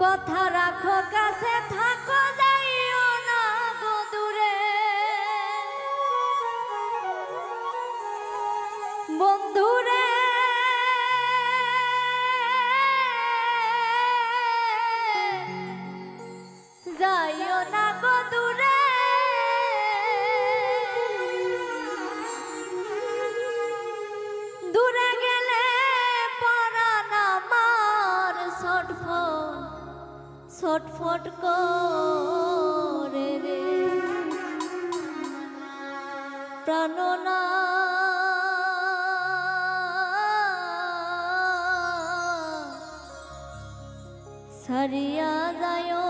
কথা রাখো কাছে থাকো প্রাণনা সারিয়া যায়।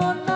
on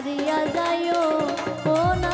হারিয়া যায় ও না